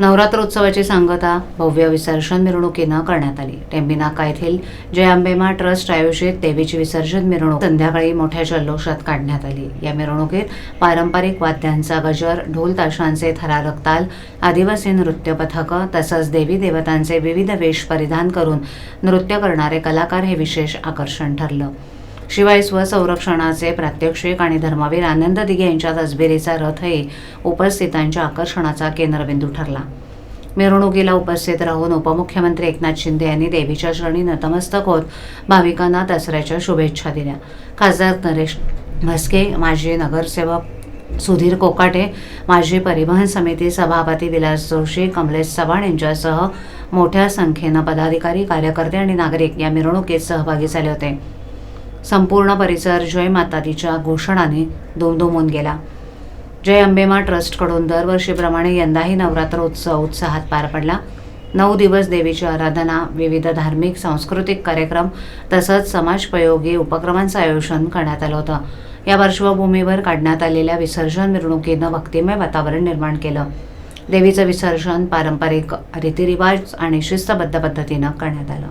नवरात्रोत्सवाची सांगता भव्य विसर्जन मिरवणुकीनं करण्यात आली. टेंबिनाका येथील जय अंबेमा ट्रस्ट आयोजित देवीची विसर्जन मिरवणूक संध्याकाळी मोठ्या जल्लोषात काढण्यात आली. या मिरवणुकीत पारंपरिक वाद्यांचा गजर ढोल ताशांचे थरारक ताल आदिवासी नृत्य पथकं तसंच देवी देवतांचे विविध वेश परिधान करून नृत्य करणारे कलाकार हे विशेष आकर्षण ठरलं. शिवाय स्वसंरक्षणाचे प्रात्यक्षिक आणि धर्मवीर आनंद दिघे यांच्या तसबिरीचा रथही उपस्थितांच्या आकर्षणाचा केंद्रबिंदू ठरला. मिरवणुकीला उपस्थित राहून उपमुख्यमंत्री एकनाथ शिंदे यांनी देवीच्या चरणी नतमस्तक होत भाविकांना दसऱ्याच्या शुभेच्छा दिल्या. खासदार नरेश म्हस्के माजी नगरसेवक सुधीर कोकाटे माजी परिवहन समिती सभापती विलास जोशी कमलेश चव्हाण यांच्यासह मोठ्या संख्येनं पदाधिकारी कार्यकर्ते आणि नागरिक या मिरवणुकीत सहभागी झाले होते. संपूर्ण परिसर जय मातादीच्या घोषणाने दुमदुमून गेला. जय अंबेमा ट्रस्टकडून दरवर्षीप्रमाणे यंदाही नवरात्र उत्सव उत्साहात पार पडला. नऊ दिवस देवीची आराधना विविध धार्मिक सांस्कृतिक कार्यक्रम तसंच समाजपयोगी उपक्रमांचं आयोजन करण्यात आलं होतं. या पार्श्वभूमीवर काढण्यात आलेल्या विसर्जन मिरवणुकीनं भक्तिमय वातावरण निर्माण केलं. देवीचं विसर्जन पारंपरिक रीतिरिवाज आणि शिस्तबद्ध पद्धतीनं करण्यात आलं.